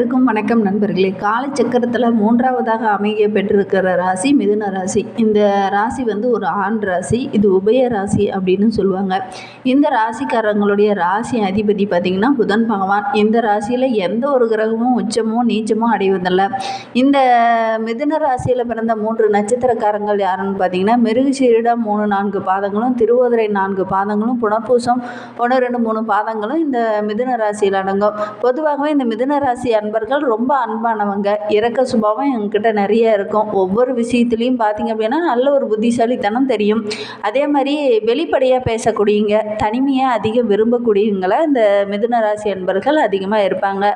இருக்கும் வணக்கம் நண்பர்களே. காலச்சக்கரத்தில் மூன்றாவதாக அமைய பெற்றிருக்கிற ராசி மிதுன ராசி. இந்த ராசி வந்து ஒரு ஆண் ராசி இது உபய ராசி அப்படின்னு சொல்லுவாங்க. இந்த ராசிக்காரங்களுடைய ராசி அதிபதி பார்த்திங்கன்னா புதன் பகவான். இந்த ராசியில் எந்த ஒரு கிரகமும் உச்சமோ நீச்சமோ அடைவதில்லை. இந்த மிதுன ராசியில் பிறந்த மூன்று நட்சத்திரக்காரங்கள் யாருன்னு பார்த்தீங்கன்னா மிருகசீரிடம் மூணு நான்கு பாதங்களும் திருவோதரை நான்கு பாதங்களும் புனர்பூசம் ஒன்று ரெண்டு மூணு பாதங்களும் இந்த மிதுன ராசியில் அடங்கும். பொதுவாகவே இந்த மிதுன ராசி நண்பர்கள் ரொம்ப அன்பானவங்க. இரக்க சுபாவம் எங்ககிட்ட நிறைய இருக்கும். ஒவ்வொரு விஷயத்துலையும் பார்த்தீங்க அப்படின்னா நல்ல ஒரு புத்திசாலித்தனம் தெரியும். அதே மாதிரி வெளிப்படையாக பேசக்கூடியவங்க தனிமையாக அதிகம் விரும்பக்கூடியவங்கள இந்த மிதுன ராசி அன்பர்கள் அதிகமாக இருப்பாங்க.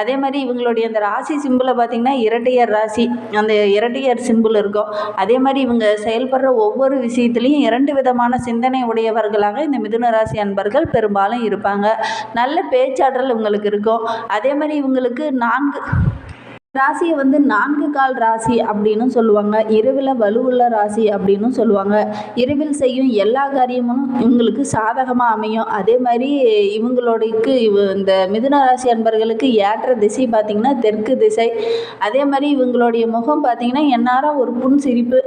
அதே மாதிரி இவங்களுடைய அந்த ராசி சிம்பிளை பார்த்திங்கன்னா இரட்டையர் ராசி அந்த இரட்டையர் சிம்பிள் இருக்கும். அதே மாதிரி இவங்க செயல்படுற ஒவ்வொரு விஷயத்துலையும் இரண்டு விதமான சிந்தனை உடையவர்களாக இந்த மிதுன ராசி அன்பர்கள் பெரும்பாலும் இருப்பாங்க. நல்ல பேச்சாற்றல் இவங்களுக்கு இருக்கும். அதே மாதிரி இவங்களுக்கு நான்கு. ராசியை வந்து நான்கு கால் ராசி அப்படின்னு சொல்லுவாங்க. இரவில் வலுவுள்ள ராசி அப்படின்னு சொல்லுவாங்க. இரவில் செய்யும் எல்லா காரியமும் இவங்களுக்கு சாதகமாக அமையும். அதே மாதிரி இவங்களோடைக்கு இந்த மிதுன ராசி அன்பர்களுக்கு ஏற்ற திசை பார்த்திங்கன்னா தெற்கு திசை. அதே மாதிரி இவங்களுடைய முகம் பார்த்திங்கன்னா எந்நேரம் ஒரு புன் சிரிப்பு.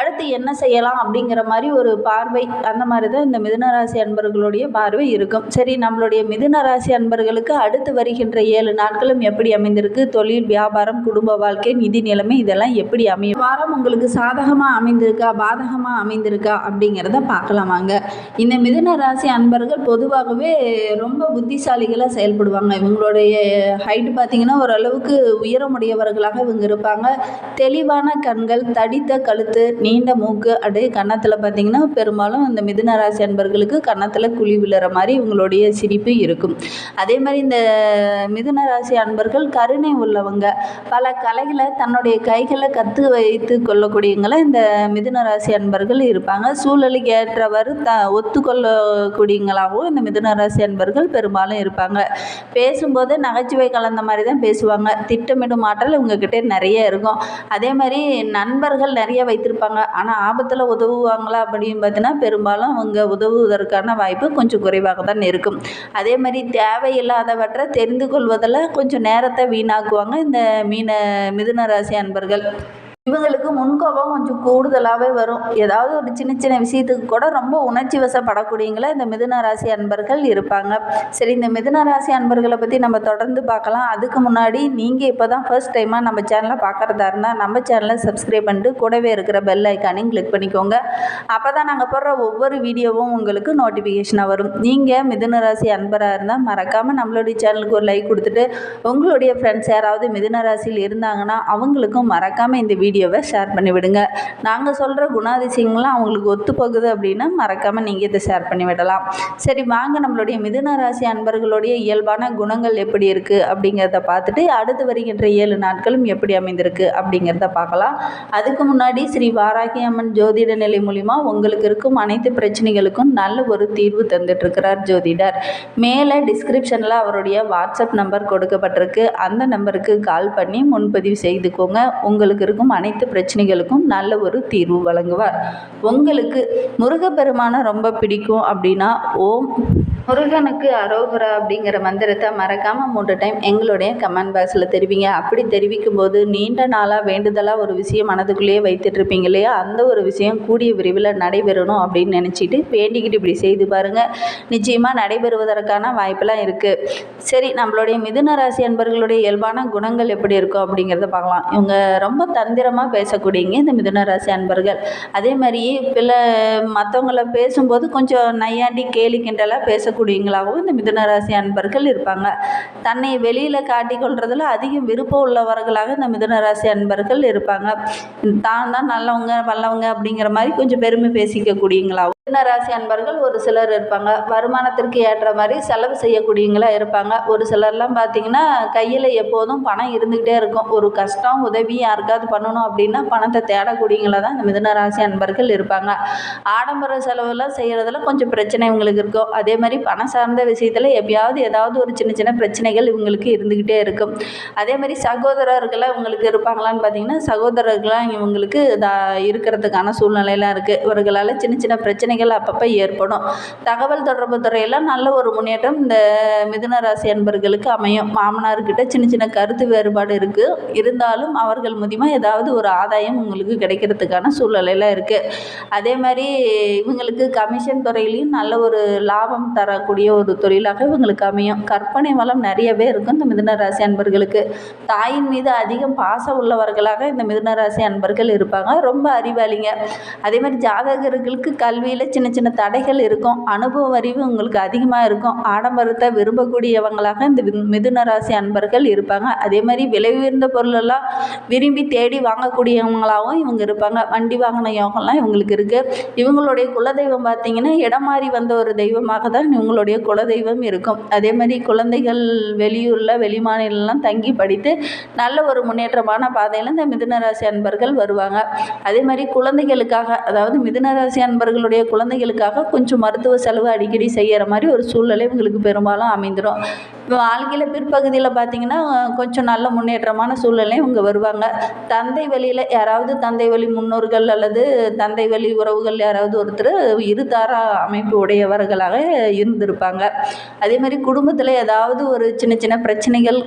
அடுத்து என்ன செய்யலாம் அப்படிங்கிற மாதிரி ஒரு பார்வை. அந்த மாதிரி தான் இந்த மிதுன ராசி அன்பர்களுடைய பார்வை இருக்கும். சரி நம்மளுடைய மிதுன ராசி அன்பர்களுக்கு அடுத்து வருகின்ற ஏழு நாட்களும் எப்படி அமைந்திருக்கு? தொழில் வியாபாரம் குடும்ப வாழ்க்கை நிதி நிலைமை இதெல்லாம் எப்படி அமையும்? வாரம் உங்களுக்கு சாதகமாக அமைந்திருக்கா பாதகமாக அமைந்திருக்கா அப்படிங்கிறத பார்க்கலாம் வாங்க. இந்த மிதுன ராசி அன்பர்கள் பொதுவாகவே ரொம்ப புத்திசாலிகளாக செயல்படுவாங்க. இவங்களுடைய ஹைட் பார்த்திங்கன்னா ஓரளவுக்கு உயரமுடையவர்களாக இவங்க இருப்பாங்க. தெளிவான கண்கள் தடித்த கழுத்து நீண்ட மூக்கு அப்படியே கன்னத்தில் பார்த்திங்கன்னா பெரும்பாலும் இந்த மிதுன ராசி அன்பர்களுக்கு கன்னத்தில் குழி விழுற மாதிரி இவங்களுடைய சிரிப்பு இருக்கும். அதே மாதிரி இந்த மிதுன ராசி அன்பர்கள் கருணை உள்ளவங்க. பல கலைகளை தன்னுடைய கைகளை கற்று வைத்து கொள்ளக்கூடியவங்களை இந்த மிதுன ராசி அன்பர்கள் இருப்பாங்க. சூழலுக்கு ஏற்றவாறு த ஒத்துக்கொள்ளக்கூடியவங்களாகவும் இந்த மிதுன ராசி அன்பர்கள் பெரும்பாலும் இருப்பாங்க. பேசும்போது நகைச்சுவை கலந்த மாதிரி தான் பேசுவாங்க. திட்டமிடும் ஆற்றல் இவங்கக்கிட்டே நிறைய இருக்கும். அதே மாதிரி நண்பர்கள் நிறைய வைத்திருப்பாங்க. ஆனால் ஆபத்தில் உதவுவாங்களா அப்படின்னு பார்த்தீங்கன்னா பெரும்பாலும் அவங்க உதவுவதற்கான வாய்ப்பு கொஞ்சம் குறைவாக தான் இருக்கும். அதே மாதிரி தேவையில்லாதவற்றை தெரிந்து கொள்வதில் கொஞ்சம் நேரத்தை வீணாக்குவாங்க. இந்த மீன மிதுன ராசி அன்பர்கள். இவங்களுக்கு முன்கோபம் கொஞ்சம் கூடுதலாகவே வரும். ஏதாவது ஒரு சின்ன சின்ன விஷயத்துக்கு கூட ரொம்ப உணர்ச்சி வசப்படக்கூடியங்களா இந்த மிதுன ராசி அன்பர்கள் இருப்பாங்க. சரி இந்த மிதுன ராசி அன்பர்களை பற்றி நம்ம தொடர்ந்து பார்க்கலாம். அதுக்கு முன்னாடி நீங்கள் இப்போ தான் ஃபர்ஸ்ட் டைமாக நம்ம சேனலை பார்க்குறதா இருந்தால் நம்ம சேனலை சப்ஸ்கிரைப் பண்ணிட்டு கூடவே இருக்கிற பெல் ஐக்கானையும் கிளிக் பண்ணிக்கோங்க. அப்போ தான் நாங்கள் போடுற ஒவ்வொரு வீடியோவும் உங்களுக்கு நோட்டிஃபிகேஷனாக வரும். நீங்கள் மிதுன ராசி அன்பராக இருந்தால் மறக்காமல் நம்மளுடைய சேனலுக்கு ஒரு லைக் கொடுத்துட்டு உங்களுடைய ஃப்ரெண்ட்ஸ் யாராவது மிதுன ராசியில் இருந்தாங்கன்னா அவங்களுக்கும் மறக்காமல் இந்த வீடியோ வீடியோவை ஷேர் பண்ணி விடுங்க. நாங்கள் சொல்கிற குணாதிசயங்கள்லாம் அவங்களுக்கு ஒத்து போகுது அப்படின்னா மறக்காமல் நீங்கள் இதை ஷேர் பண்ணி விடலாம். சரி வாங்க. நம்மளுடைய மிதுன ராசி அன்பர்களுடைய இயல்பான குணங்கள் எப்படி இருக்குது அப்படிங்கிறத பார்த்துட்டு அடுத்து வருகின்ற ஏழு நாட்களும் எப்படி அமைந்திருக்கு அப்படிங்கிறத பார்க்கலாம். அதுக்கு முன்னாடி ஸ்ரீ வாராகி அம்மன் ஜோதிட நிலை மூலிமா உங்களுக்கு இருக்கும் அனைத்து பிரச்சனைகளுக்கும் நல்ல ஒரு தீர்வு தந்துட்டுருக்கிறார் ஜோதிடர். மேலே டிஸ்கிரிப்ஷனில் அவருடைய வாட்ஸ்அப் நம்பர் கொடுக்கப்பட்டிருக்கு. அந்த நம்பருக்கு கால் பண்ணி முன்பதிவு செய்துக்கோங்க. உங்களுக்கு இருக்கும் அனைத்து அனைத்து பிரச்சனைகளுக்கும் நல்ல ஒரு தீர்வு வழங்குவார். உங்களுக்கு முருகப்பெருமானை ரொம்ப பிடிக்கும் அப்படின்னா ஓம் முருகனுக்கு அரோகரா அப்படிங்கிற மந்திரத்தை மறக்காமல் மூன்று டைம் எங்களுடைய கமெண்ட் பாக்ஸில் தெரிவிங்க. அப்படி தெரிவிக்கும் போது நீண்ட நாளாக வேண்டுதலாக ஒரு விஷயம் மனதுக்குள்ளேயே வைத்துட்டு இருப்பீங்க இல்லையா? அந்த ஒரு விஷயம் கூடிய விரைவில் நடைபெறணும் அப்படின்னு நினச்சிட்டு வேண்டிக்கிட்டு இப்படி செய்து பாருங்கள் நிச்சயமாக நடைபெறுவதற்கான வாய்ப்பெல்லாம் இருக்குது சரி நம்மளுடைய மிதுன ராசி அன்பர்களுடைய இயல்பான குணங்கள் எப்படி இருக்கும் அப்படிங்கிறத பார்க்கலாம். இவங்க ரொம்ப தந்திரமாக பேசக்கூடியங்க இந்த மிதுன ராசி அன்பர்கள். அதே மாதிரி பிள்ளை மற்றவங்கள பேசும்போது கொஞ்சம் நையாண்டி கேலி கிண்டலாக பேசக்கூடியவங்களாகவும் இந்த மிதுனராசி அன்பர்கள் இருப்பாங்க. தன்னை வெளியில் காட்டிக்கொள்றதுல அதிகம் விருப்பம் உள்ளவர்களாக இந்த மிதுனராசி அன்பர்கள் இருப்பாங்க. தான் தான் நல்லவங்க வல்லவங்க அப்படிங்கிற மாதிரி கொஞ்சம் பெருமை பேசிக்கக்கூடியவங்களாகவும் மிதுன ராசி அன்பர்கள் ஒரு சிலர் இருப்பாங்க. வருமானத்திற்கு ஏற்ற மாதிரி செலவு செய்யக்கூடியவங்களா இருப்பாங்க. ஒரு சிலர்லாம் பார்த்தீங்கன்னா கையில் எப்போதும் பணம் இருந்துக்கிட்டே இருக்கும். ஒரு கஷ்டம் உதவி யாருக்காவது பண்ணணும் அப்படின்னா பணத்தை தேடக்கூடியவங்களா தான் இந்த மிதுன ராசி அன்பர்கள் இருப்பாங்க. ஆடம்பர செலவுலாம் செய்கிறதுல கொஞ்சம் பிரச்சனை இவங்களுக்கு இருக்கும். அதே மாதிரி பணம் சார்ந்த விஷயத்தில் எப்பயாவது ஏதாவது ஒரு சின்ன சின்ன பிரச்சனைகள் இவங்களுக்கு இருந்துக்கிட்டே இருக்கும். அதே மாதிரி சகோதரர்களாக இவங்களுக்கு இருப்பாங்களான்னு பார்த்தீங்கன்னா சகோதரர்களாக இவங்களுக்கு இருக்கிறதுக்கான சூழ்நிலையெல்லாம் இருக்குது இவர்களால் சின்ன சின்ன பிரச்சனைகள் பிரச்சனைகள் அப்பப்போ ஏற்படும். தகவல் தொடர்பு துறையில் நல்ல ஒரு முன்னேற்றம் இந்த மிதுன ராசி அன்பர்களுக்கு அமையும். மாமனார்கிட்ட சின்ன சின்ன கருத்து வேறுபாடு இருக்குது இருந்தாலும் அவர்கள் மூலிமா ஏதாவது ஒரு ஆதாயம் உங்களுக்கு கிடைக்கிறதுக்கான சூழ்நிலையில் இருக்குது அதே மாதிரி இவங்களுக்கு கமிஷன் துறையிலையும் நல்ல ஒரு லாபம் தரக்கூடிய ஒரு தொழிலாக இவங்களுக்கு அமையும். கற்பனை வளம் நிறையவே இருக்கும் இந்த மிதுன ராசி அன்பர்களுக்கு. தாயின் மீது அதிகம் பாசம் உள்ளவர்களாக இந்த மிதுன ராசி அன்பர்கள் இருப்பாங்க. ரொம்ப அறிவாளிங்க. அதே மாதிரி ஜாதகர்களுக்கு கல்வியில் சின்ன சின்ன தடைகள் இருக்கும். அனுபவ அறிவு உங்களுக்கு அதிகமாக இருக்கும். ஆடம்பரத்தை விரும்பக்கூடியவங்களாக இந்த மிதுன ராசி அன்பர்கள் இருப்பாங்க. அதே மாதிரி விலை உயர்ந்த பொருளெல்லாம் விரும்பி தேடி வாங்கக்கூடியவங்களாகவும் இவங்க இருப்பாங்க. வண்டி வாகன யோகம்லாம் இவங்களுக்கு இருக்குது இவங்களுடைய குலதெய்வம் பார்த்தீங்கன்னா இடம் மாறி வந்த ஒரு தெய்வமாக தான் இவங்களுடைய குலதெய்வம் இருக்கும். அதே மாதிரி குழந்தைகள் வெளியூரில் வெளிமாநிலம்லாம் தங்கி படித்து நல்ல ஒரு முன்னேற்றமான பாதையில் இந்த மிதுன ராசி அன்பர்கள் வருவாங்க. அதே மாதிரி குழந்தைகளுக்காக அதாவது மிதுன ராசி அன்பர்களுடைய குழந்தைகளுக்காக கொஞ்சம் மருத்துவ செலவு அடிக்கடி செய்கிற மாதிரி ஒரு சூழ்நிலை இவங்களுக்கு பெரும்பாலும் அமைந்துடும் இப்போ வாழ்க்கையில் பிற்பகுதியில் பார்த்தீங்கன்னா கொஞ்சம் நல்ல முன்னேற்றமான சூழ்நிலை இவங்க வருவாங்க. தந்தை வழியில் யாராவது தந்தை வழி முன்னோர்கள் அல்லது தந்தை வழி உறவுகள் யாராவது ஒருத்தர் இருதாரா அமைப்பு உடையவர்களாக இருந்திருப்பாங்க. அதே மாதிரி குடும்பத்தில் ஏதாவது ஒரு சின்ன சின்ன பிரச்சனைகள்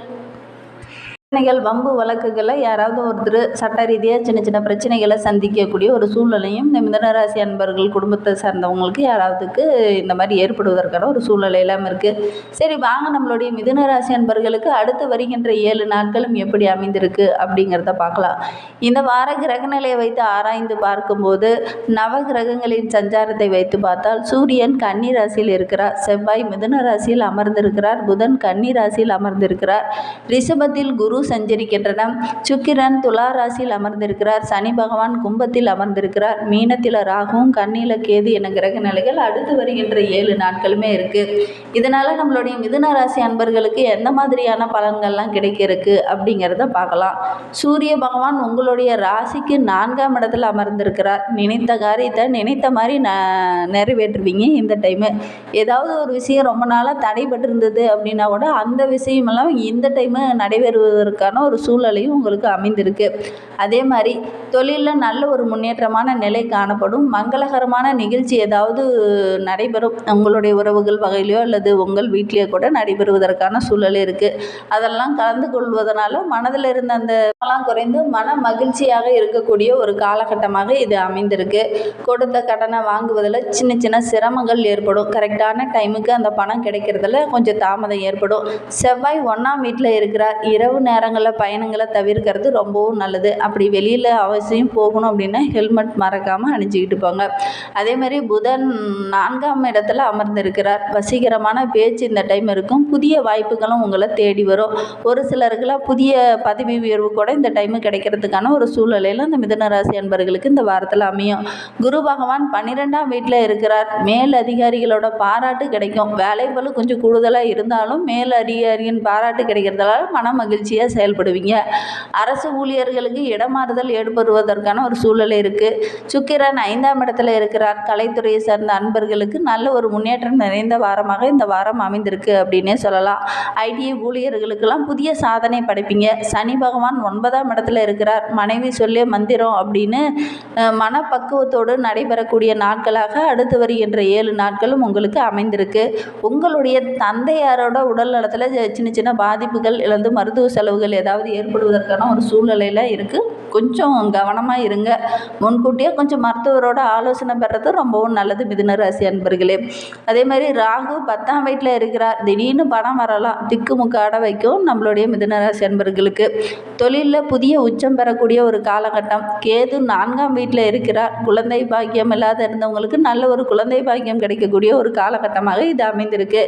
பிரச்சனைகள் வம்பு வழக்குகளை யாராவது ஒருத்தர் சட்ட ரீதியாக சின்ன சின்ன பிரச்சனைகளை சந்திக்கக்கூடிய ஒரு சூழ்நிலையும் இந்த மிதனராசி அன்பர்கள் குடும்பத்தை சார்ந்தவங்களுக்கு யாராவதுக்கு இந்த மாதிரி ஏற்படுவதற்கான ஒரு சூழ்நிலை எல்லாம் இருக்குது சரி வாங்க. நம்மளுடைய மிதுனராசி அன்பர்களுக்கு அடுத்து வருகின்ற ஏழு நாட்களும் எப்படி அமைந்திருக்கு அப்படிங்கிறத பார்க்கலாம். இந்த வார கிரகநிலையை வைத்து ஆராய்ந்து பார்க்கும்போது நவ கிரகங்களின் சஞ்சாரத்தை வைத்து பார்த்தால் சூரியன் கன்னி ராசியில் இருக்கிறார். செவ்வாய் மிதன ராசியில் அமர்ந்திருக்கிறார். புதன் கன்னி ராசியில் அமர்ந்திருக்கிறார். ரிஷபத்தில் குரு சஞ்சரிக்கின்றன. சுக்கிரன் துலா ராசியில் அமர்ந்திருக்கிறார். சனி பகவான் கும்பத்தில் அமர்ந்திருக்கிறார். மீனத்தில் ராகுவும் கண்ணில கேது என கிரக நிலைகள் அடுத்து வருகின்ற ஏழு நாட்களுமே இருக்குது இதனால் நம்மளுடைய மிதுன ராசி அன்பர்களுக்கு எந்த மாதிரியான பலன்கள்லாம் கிடைக்க இருக்கு அப்படிங்கிறத பார்க்கலாம். சூரிய பகவான் உங்களுடைய ராசிக்கு நான்காம் இடத்துல அமர்ந்திருக்கிறார். நினைத்த காரியத்தை நினைத்த மாதிரி ந நிறைவேற்றுவீங்க இந்த டைமு ஏதாவது ஒரு விஷயம் ரொம்ப நாளாக தடைபட்டிருந்தது அப்படின்னா கூட அந்த விஷயமெல்லாம் இந்த டைமு நடைபெறுவதற்கான ஒரு சூழலையும் உங்களுக்கு அமைந்திருக்கு. அதே மாதிரி தொழிலில் நல்ல ஒரு முன்னேற்றமான நிலை காணப்படும். மங்களகரமான நிகழ்ச்சி ஏதாவது நடைபெறும். உங்களுடைய உறவுகள் வகையிலையோ அல்லது உங்கள் வீட்டிலேயோ கூட நடைபெறுவதற்கான சூழல் இருக்குது அதெல்லாம் கலந்து கொள்வதனால மனதில் இருந்த அந்த எல்லாம் குறைந்து மன மகிழ்ச்சியாக இருக்கக்கூடிய ஒரு காலகட்டமாக இது அமைந்திருக்கு. கொடுத்த கடனை வாங்குவதில் சின்ன சின்ன சிரமங்கள் ஏற்படும். கரெக்டான டைமுக்கு அந்த பணம் கிடைக்கிறதுல கொஞ்சம் தாமதம் ஏற்படும். செவ்வாய் ஒன்றாம் வீட்டில் இருக்கிறார். இரவு நேரங்களில் பயணங்களை தவிர்க்கிறது ரொம்பவும் நல்லது. அப்படி வெளியில் அவசியம் போகணும் அப்படின்னா ஹெல்மெட் மறக்காமல் அணிஞ்சிக்கிட்டு போங்க. அதே மாதிரி புதன் நான்காம் இடத்துல அமர்ந்திருக்கிறார். வசீகரமான பேச்சு இந்த டைம் இருக்கும். புதிய வாய்ப்புகளும் உங்களை தேடி வரும். ஒரு சிலருக்குலாம் புதிய பதவி உயர்வு கூட இந்த டைமு கிடைக்கிறதுக்கான ஒரு சூழ்நிலையில் அந்த மிதனராசி அன்பர்களுக்கு இந்த வாரத்தில் அமையும். குரு பகவான் பன்னிரெண்டாம் வீட்டில் இருக்கிறார். மேல் அதிகாரிகளோட பாராட்டு கிடைக்கும். வேலைகளும் கொஞ்சம் கூடுதலாக இருந்தாலும் மேல் அதிகாரியின் பாராட்டு கிடைக்கிறதால மன மகிழ்ச்சியாக செயல்படுவீங்க. அரசு ஊழியர்களுக்கு இடமாறுதல் ஏற்படுவதற்கான ஒரு சூழல் இருக்குது சுக்கிரன் ஐந்தாம் இடத்துல இருக்கிறார். கலைத்துறையை சார்ந்த அன்பர்களுக்கு நல்ல ஒரு முன்னேற்றம் நிறைந்த வாரமாக இந்த வாரம் அமைந்திருக்கு அப்படின்னே சொல்லலாம். ஐடி ஊழியர்களுக்கெல்லாம் புதிய சாதனை படைப்பீங்க. சனி பகவான் ஒன்பதாம் இடத்துல இருக்கிறார். மனைவி சொல்லிய மந்திரம் அப்படின்னு மனப்பக்குவத்தோடு நடைபெறக்கூடிய நாட்களாக அடுத்து வருகின்ற ஏழு நாட்களும் உங்களுக்கு அமைந்திருக்கு. உங்களுடைய தந்தையாரோட உடல் நலத்தில் சின்ன சின்ன பாதிப்புகள் இழந்து மருத்துவ செலவுகள் ஏதாவது ஏற்படுவதற்கான ஒரு சூழ்நிலையில் இருக்குது கொஞ்சம் கவனமாக இருங்க. முன்கூட்டியே கொஞ்சம் மருத்துவரோட ஆலோசனை பெறது ரொம்பவும் நல்லது மிதுன ராசி அன்பர்களே. அதே மாதிரி ராகு பத்தாம் வீட்டில் இருக்கிறார். திடீர்னு பணம் வரலாம். திக்குமுக்காட வைக்கும் நம்மளுடைய மிதுன ராசி அன்பர்களுக்கு. தொழிலில் புதிய உச்சம் பெறக்கூடிய ஒரு காலகட்டம். கேது நான்காம் வீட்டில் இருக்கிறார். குழந்தை பாக்கியம் இல்லாத இருந்தவங்களுக்கு நல்ல ஒரு குழந்தை பாக்கியம் கிடைக்கக்கூடிய ஒரு காலகட்டமாக இது அமைந்திருக்கு.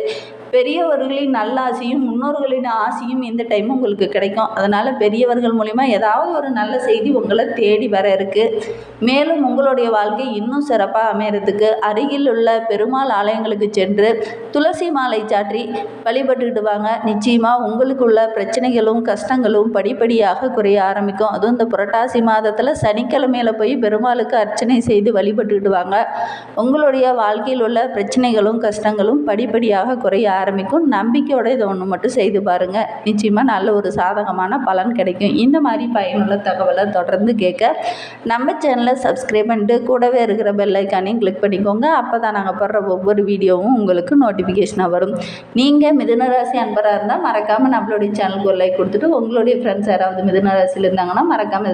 பெரியவர்களின் நல்ல ஆசையும் முன்னோர்களின் ஆசையும் இந்த டைம் உங்களுக்கு கிடைக்கும். அதனால் பெரியவர்கள் மூலிமா ஏதாவது ஒரு நல்ல செய்தி உங்களை தேடி வர இருக்குது மேலும் உங்களுடைய வாழ்க்கை இன்னும் சிறப்பாக அமையறதுக்கு அருகில் உள்ள பெருமாள் ஆலயங்களுக்கு சென்று துளசி மாலை சாற்றி வழிபட்டுக்கிட்டு வாங்க. நிச்சயமாக உங்களுக்குள்ள பிரச்சனைகளும் கஷ்டங்களும் படிப்படியாக குறைய ஆரம்பிக்கும். அதுவும் இந்த புரட்டாசி மாதத்தில் சனிக்கிழமையில போய் பெருமாளுக்கு அர்ச்சனை செய்து வழிபட்டுக்கிட்டு வாங்க. உங்களுடைய வாழ்க்கையில் உள்ள பிரச்சனைகளும் கஷ்டங்களும் படிப்படியாக குறைய ஆரம்பிக்கும். நம்பிக்கையோட இதை ஒன்று மட்டும் செய்து பாருங்கள் நிச்சயமாக நல்ல ஒரு சாதகமான பலன் கிடைக்கும். இந்த மாதிரி பயனுள்ள தகவலை தொடர்ந்து கேட்க நம்ம சேனலை சப்ஸ்கிரைப் பண்ணிட்டு கூடவே இருக்கிற பெல்லைக்கானையும் கிளிக் பண்ணிக்கோங்க. அப்போ தான் நாங்கள் போடுற ஒவ்வொரு வீடியோவும் உங்களுக்கு நோட்டிஃபிகேஷனாக வரும். நீங்கள் மிதுனராசி அன்பராக இருந்தால் மறக்காமல் நம்மளுடைய சேனலுக்கு ஒரு லைக் கொடுத்துட்டு உங்களுடைய ஃப்ரெண்ட்ஸ் யாராவது மிதுனராசியில் இருந்தாங்கன்னா மறக்காமல்